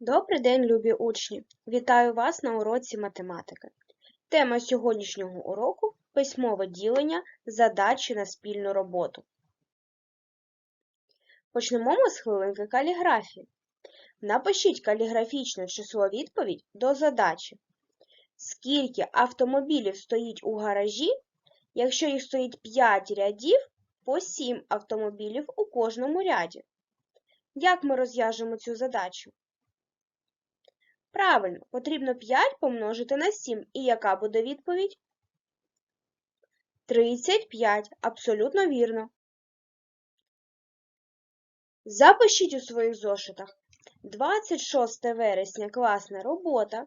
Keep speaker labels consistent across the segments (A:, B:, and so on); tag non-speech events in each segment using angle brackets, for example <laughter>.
A: Добрий день, любі учні! Вітаю вас на уроці математики. Тема сьогоднішнього уроку письмове ділення задачі на спільну роботу. Почнемо ми з хвилинки каліграфії. Напишіть каліграфічне число відповідь до задачі. Скільки автомобілів стоїть у гаражі, якщо їх стоїть 5 рядів по 7 автомобілів у кожному ряді? Як ми розв'яжемо цю задачу? Правильно, потрібно 5 помножити на 7. І яка буде відповідь? 35. Абсолютно вірно. Запишіть у своїх зошитах 26 вересня класна робота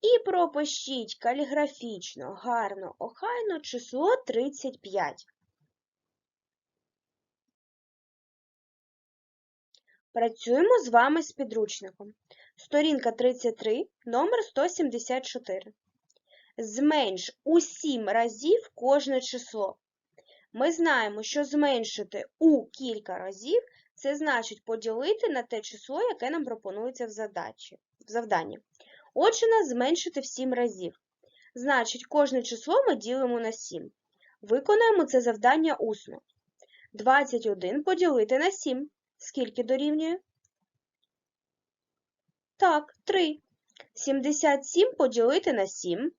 A: і пропишіть каліграфічно, гарно, охайно число 35. Працюємо з вами з підручником. Сторінка 33, номер 174. Зменш у 7 разів кожне число. Ми знаємо, що зменшити у кілька разів це значить поділити на те число, яке нам пропонується в задачі, в завданні. Отже, нас зменшити в 7 разів. Значить, кожне число ми ділимо на 7. Виконаємо це завдання усно. 21 поділити на 7. Скільки дорівнює? Так, 3. 77 поділити на 7.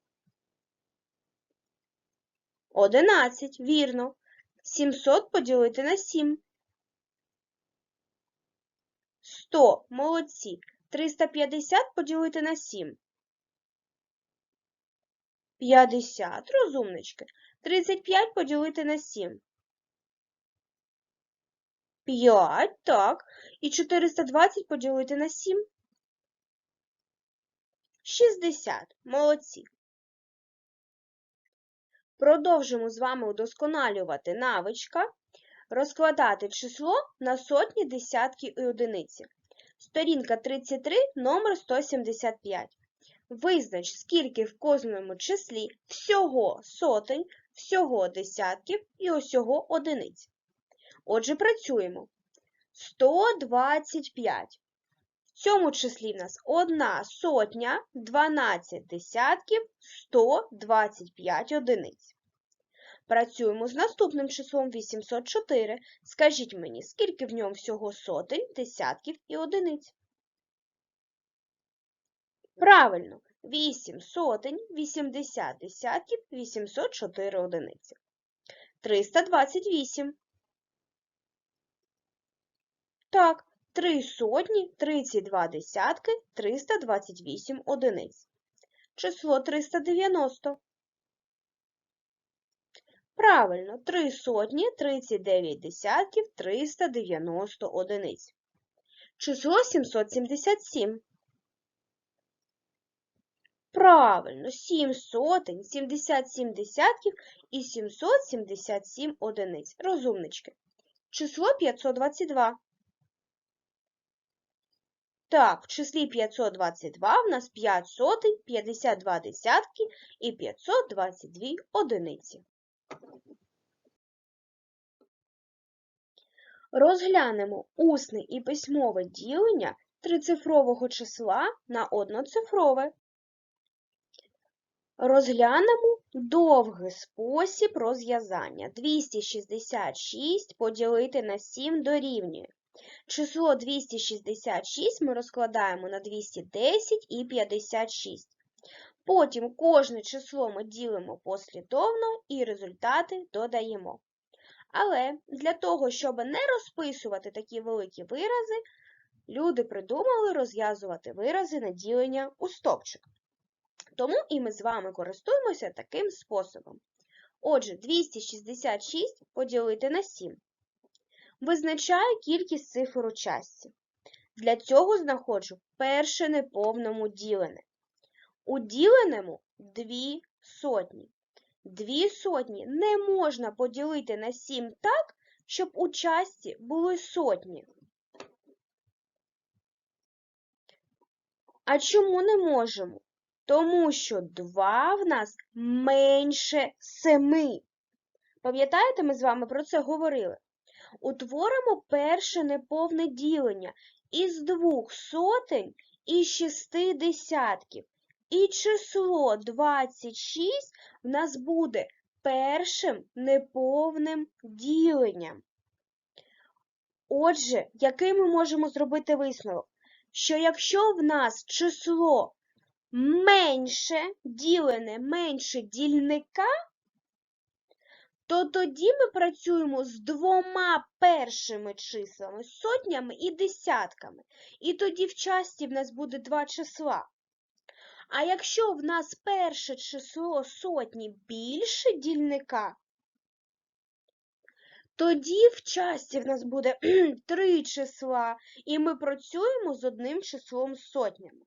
A: 11. Вірно. 700 поділити на 7. 100. Молодці. 350 поділити на 7. 50. Розумнички. 35 поділити на 7. 5. Так. І 420 поділити на 7. 60. Молодці. Продовжимо з вами удосконалювати навичка, розкладати число на сотні, десятки і одиниці. Сторінка 33, номер 175. Визнач, скільки в кожному числі всього сотень, всього десятків і усього одиниць. Отже, працюємо. 125. Цьому числі в нас 1 сотня, 12 десятків, 125 одиниць. Працюємо з наступним числом 804. Скажіть мені, скільки в ньому всього сотень, десятків і одиниць? Правильно, 8 сотень, 80 десятків, 804 одиниці. 328. Так, 3 сотні, 32 десятки, 328 одиниць. Число 390. Правильно, 3 сотні, 39 десятків, 390 одиниць. Число 777. Правильно, 7 сотень, 77 десятків і 777 одиниць. Розумнички. Число 522. Так, в числі 522 в нас 5 сотень, 52 десятки і 522 одиниці. Розглянемо усне і письмове ділення трицифрового числа на одноцифрове. Розглянемо довгий спосіб розв'язання. 266 поділити на 7 дорівнює. Число 266 ми розкладаємо на 210 і 56. Потім кожне число ми ділимо послідовно і результати додаємо. Але для того, щоб не розписувати такі великі вирази, люди придумали розв'язувати вирази на ділення у стовпчик. Тому і ми з вами користуємося таким способом. Отже, 266 поділити на 7. Визначаю кількість цифр у частці. Для цього знаходжу перше неповному ділене. У діленому дві сотні. Дві сотні не можна поділити на 7 так, щоб у частці були сотні. А чому не можемо? Тому що 2 в нас менше 7. Пам'ятаєте, ми з вами про це говорили? Утворимо перше неповне ділення із двох сотень і 6 десятків. І число 26 в нас буде першим неповним діленням. Отже, який ми можемо зробити висновок? Що якщо в нас число менше, ділене менше дільника, то тоді ми працюємо з двома першими числами, сотнями і десятками. І тоді в часті в нас буде два числа. А якщо в нас перше число сотні більше дільника, тоді в часті в нас буде <clears throat> три числа, і ми працюємо з одним числом сотнями.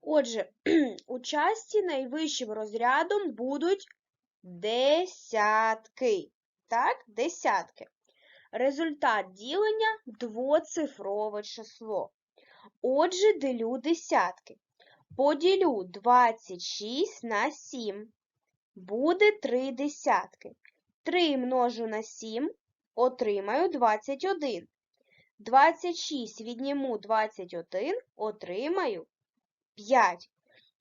A: Отже, <clears throat> у часті найвищим розрядом будуть десятки. Так, десятки. Результат ділення двоцифрове число. Отже, делю десятки. Поділю 26 на 7. Буде 3 десятки. 3 множу на 7, отримаю 21. 26 відніму 21, отримаю 5.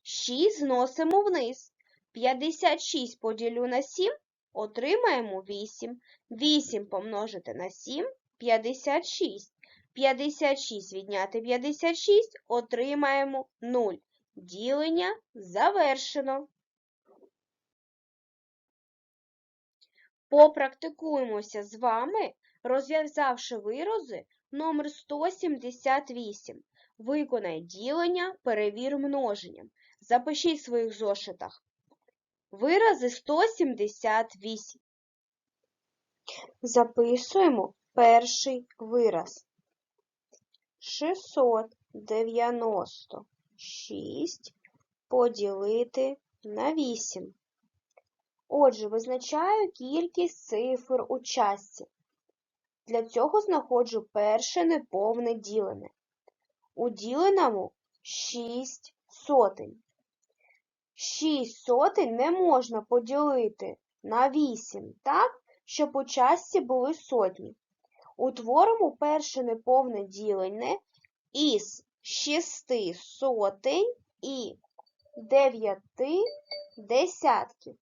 A: 6 зносимо вниз. 56 поділю на 7, отримаємо 8. 8 помножити на 7 56. 56 відняти 56, отримаємо 0. Ділення завершено. Попрактикуємося з вами, розв'язавши вирази номер 178. Виконай ділення, перевір множенням. Запишіть в своїх зошитах. Вирази 178. Записуємо перший вираз. 696 поділити на 8. Отже, визначаю кількість цифр у часті. Для цього знаходжу перше неповне ділене. У діленому 6 сотень. 6 сотень не можна поділити на 8, так, щоб у часті були сотні. Утворимо перше неповне ділене із 6 сотень і 9 десятків.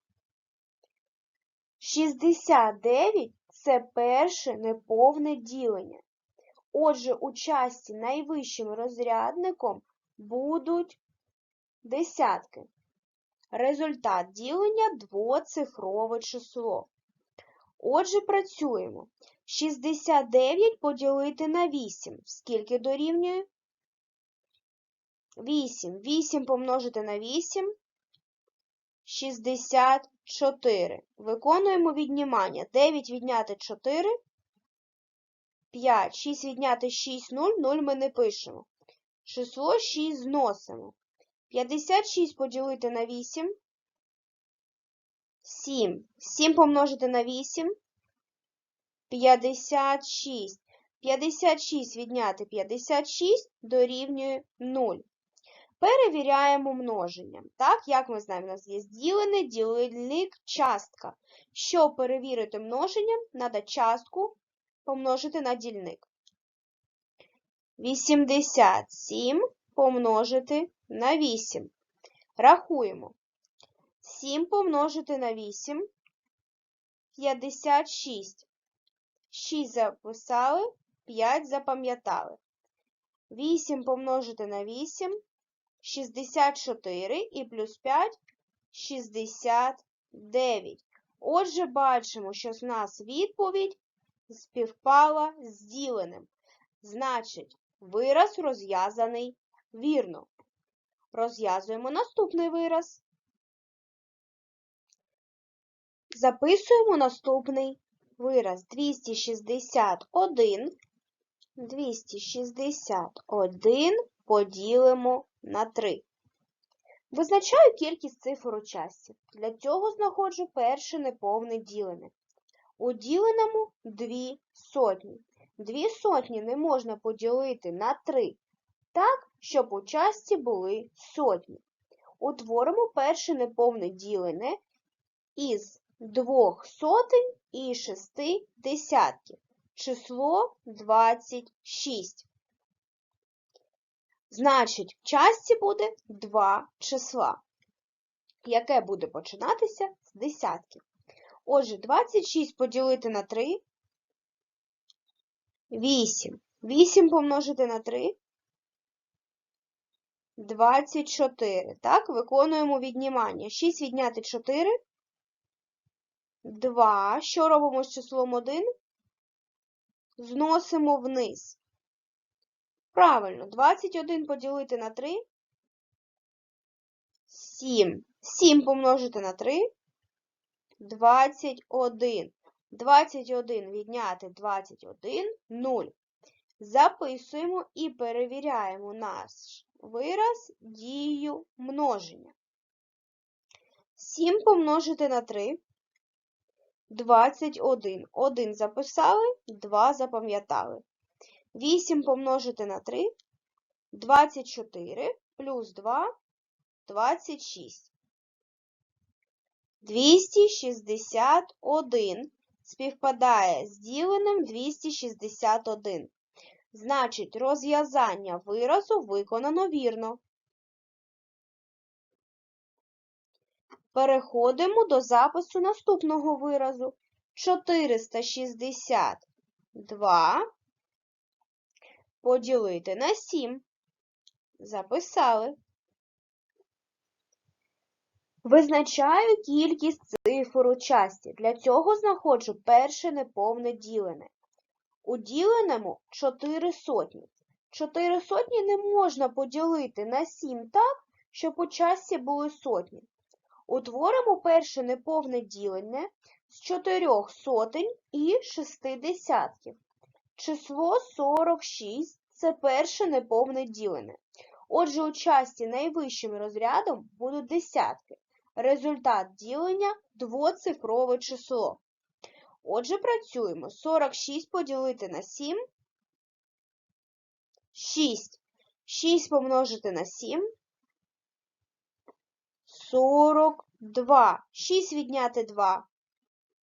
A: 69 це перше неповне ділення. Отже, у часті найвищим розрядником будуть десятки. Результат ділення двоцифрове число. Отже, працюємо. 69 поділити на 8. Скільки дорівнює? 8. 8 помножити на 8. 64. Виконуємо віднімання. 9 відняти 4. 5. 6 відняти 6, 0. 0 ми не пишемо. Число 6 зносимо. 56 поділити на 8. 7. 7 помножити на 8. 56. 56 відняти 56 дорівнює 0. Перевіряємо множенням. Так, як ми знаємо, у нас є зділене, дільник, частка. Щоб перевірити множенням, треба частку помножити на дільник. 87 помножити на 8. Рахуємо. 7 помножити на 8 56. 6 записали, 5 запам'ятали. 8 помножити на 8 64 і плюс 5 69. Отже, бачимо, що з нас відповідь співпала з діленим. Значить, вираз розв'язаний вірно. Розв'язуємо наступний вираз. Записуємо наступний вираз 261. 261 поділимо на 3. Визначаю кількість цифр у часті. Для цього знаходжу перше неповне ділене. У діленому 2 сотні. Дві сотні не можна поділити на 3, так, щоб у часті були сотні. Утворимо перше неповне ділене із двох сотень і шести десятків. Число 26. Значить, в часті буде два числа, яке буде починатися з десятків. Отже, 26 поділити на 3 – 8. 8 помножити на 3 – 24. Так, виконуємо віднімання. 6 відняти 4 – 2. Що робимо з числом 1? Зносимо вниз. Правильно, 21 поділити на 3 – 7. 7 помножити на 3 – 21. 21 відняти 21 – 0. Записуємо і перевіряємо наш вираз дією множення. 7 помножити на 3 – 21. 1 записали, 2 запам'ятали. 8 помножити на 3 – 24, плюс 2 – 26. 261 співпадає з діленим 261. Значить, розв'язання виразу виконано вірно. Переходимо до запису наступного виразу. 462 поділити на 7. Записали. Визначаю кількість цифр у часті. Для цього знаходжу перше неповне ділене. У діленому 4 сотні. 4 сотні не можна поділити на 7 так, щоб у часті були сотні. Утворимо перше неповне ділене з 4 сотень і 6 десятків. Число 46 – це перше неповне ділене. Отже, у часті найвищим розрядом будуть десятки. Результат ділення – двоцифрове число. Отже, працюємо. 46 поділити на 7 – 6. 6 помножити на 7 – 42. 6 відняти 2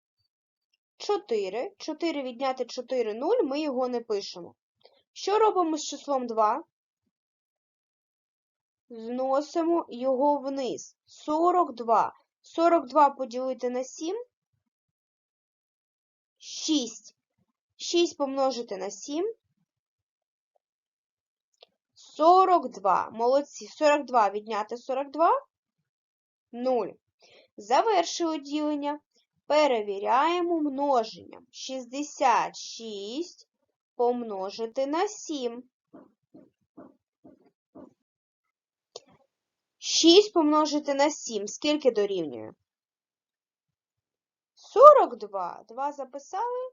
A: – 4. 4 відняти 4 – 0, ми його не пишемо. Що робимо з числом 2? Зносимо його вниз. 42. 42 поділити на 7 – 6. 6 помножити на 7 – 42. Молодці. 42 відняти 42 – 0. Завершили ділення. Перевіряємо множенням. 66 помножити на 7. 6 помножити на 7. Скільки дорівнює? 42. 2 записали,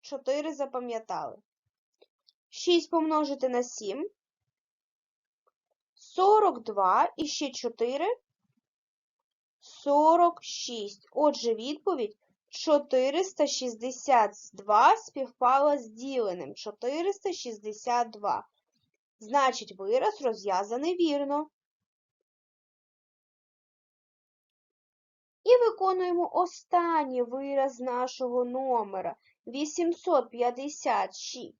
A: 4 запам'ятали. 6 помножити на 7. 42 і ще 4. 46. Отже, відповідь 462 співпала з діленим. 462. Значить, вираз розв'язаний вірно. Виконуємо останній вираз нашого номера. 856.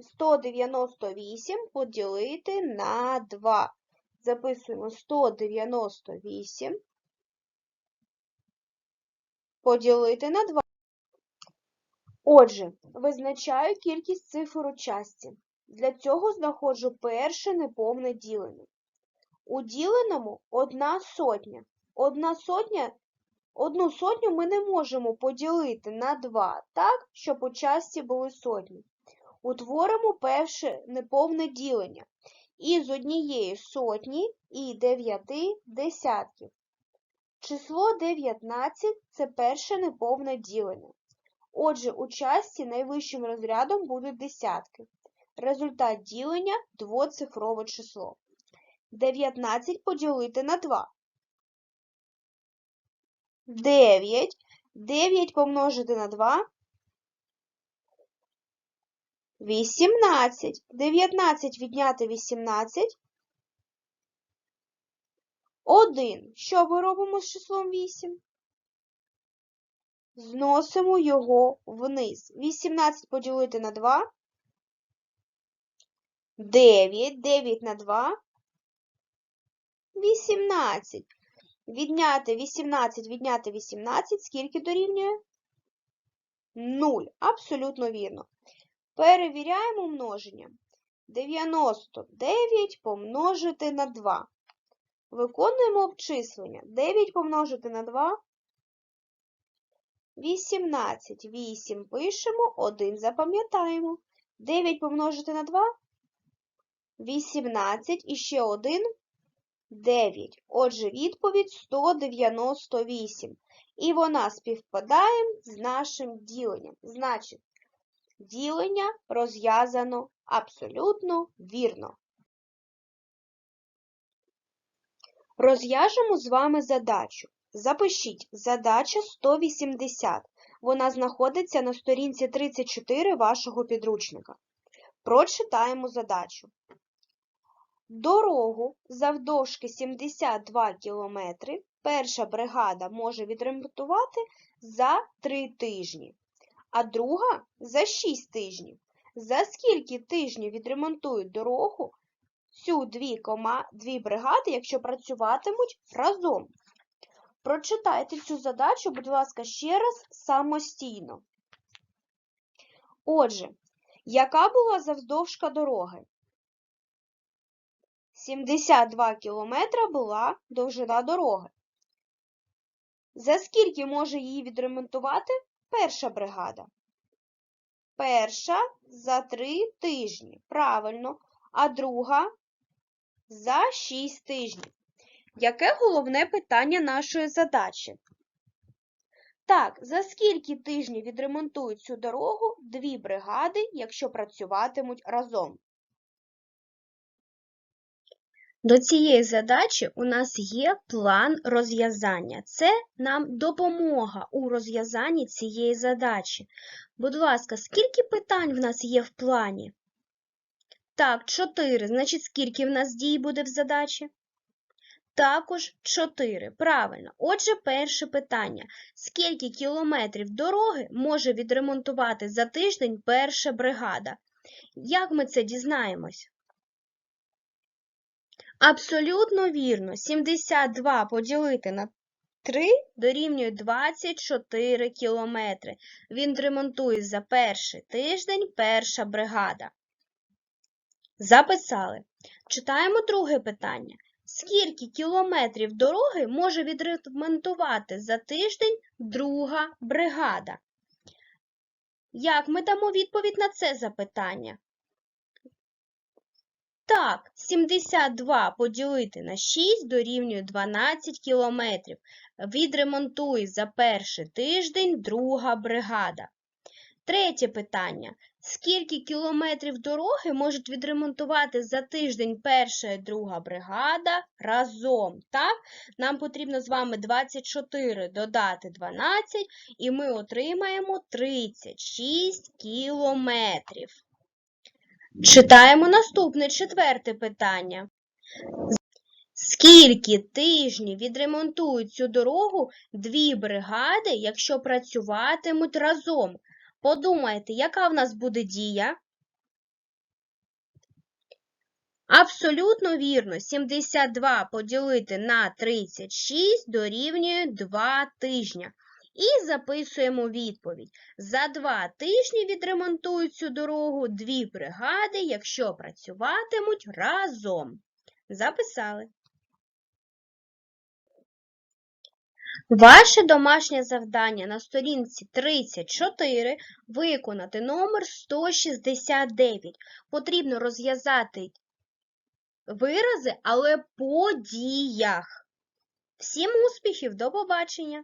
A: 198 поділити на 2. Записуємо 198 поділити на 2. Отже, визначаю кількість цифр у часті. Для цього знаходжу перше неповне ділене. У діленому одна сотня. Одна сотня, одну сотню ми не можемо поділити на 2, так, щоб у часті були сотні. Утворимо перше неповне ділення із однієї сотні і дев'яти десятків. Число 19 – це перше неповне ділене. Отже, у часті найвищим розрядом будуть десятки. Результат ділення – двоцифрове число. 19 поділити на 2. 9. 9 помножити на 2. 18. 19 відняти 18. 1. Що ми робимо з числом 8? Зносимо його вниз. 18 поділити на 2. 9. 9 на 2. 18. Відняти 18, відняти 18. Скільки дорівнює? 0. Абсолютно вірно. Перевіряємо множення. 99 помножити на 2. Виконуємо обчислення. 9 помножити на 2. 18. 8 пишемо, 1 запам'ятаємо. 9 помножити на 2. 18 і ще 1. 9. Отже, відповідь 198. І вона співпадає з нашим діленням. Значить, ділення розв'язано абсолютно вірно. Розв'яжемо з вами задачу. Запишіть задача 180. Вона знаходиться на сторінці 34 вашого підручника. Прочитаємо задачу. Дорогу завдовжки 72 км перша бригада може відремонтувати за 3 тижні, а друга за 6 тижнів. За скільки тижнів відремонтують дорогу цю дві, кома... дві бригади, якщо працюватимуть разом? Прочитайте цю задачу, будь ласка, ще раз самостійно. Отже, яка була завдовжка дороги? 72 кілометра була довжина дороги. За скільки може її відремонтувати перша бригада? Перша за 3 тижні. Правильно. А друга за 6 тижнів. Яке головне питання нашої задачі? Так, за скільки тижнів відремонтують цю дорогу дві бригади, якщо працюватимуть разом? До цієї задачі у нас є план розв'язання. Це нам допомога у розв'язанні цієї задачі. Будь ласка, скільки питань в нас є в плані? Так, 4. Значить, скільки в нас дій буде в задачі? Також 4. Правильно. Отже, перше питання. Скільки кілометрів дороги може відремонтувати за тиждень перша бригада? Як ми це дізнаємось? Абсолютно вірно. 72 поділити на 3 дорівнює 24 кілометри. Він ремонтує за перший тиждень перша бригада. Записали. Читаємо друге питання. Скільки кілометрів дороги може відремонтувати за тиждень друга бригада? Як ми дамо відповідь на це запитання? Так, 72 поділити на 6 дорівнює 12 кілометрів. Відремонтує за перший тиждень друга бригада. Третє питання. Скільки кілометрів дороги можуть відремонтувати за тиждень перша і друга бригада разом? Так? Нам потрібно з вами 24 додати 12, і ми отримаємо 36 кілометрів. Читаємо наступне четверте питання. Скільки тижнів відремонтують цю дорогу дві бригади, якщо працюватимуть разом? Подумайте, яка в нас буде дія? Абсолютно вірно. 72 поділити на 36 дорівнює 2 тижня. І записуємо відповідь. За 2 тижні відремонтують цю дорогу дві бригади, якщо працюватимуть разом. Записали. Ваше домашнє завдання на сторінці 34 виконати номер 169. Потрібно розв'язати вирази, але по діях. Всім успіхів, до побачення!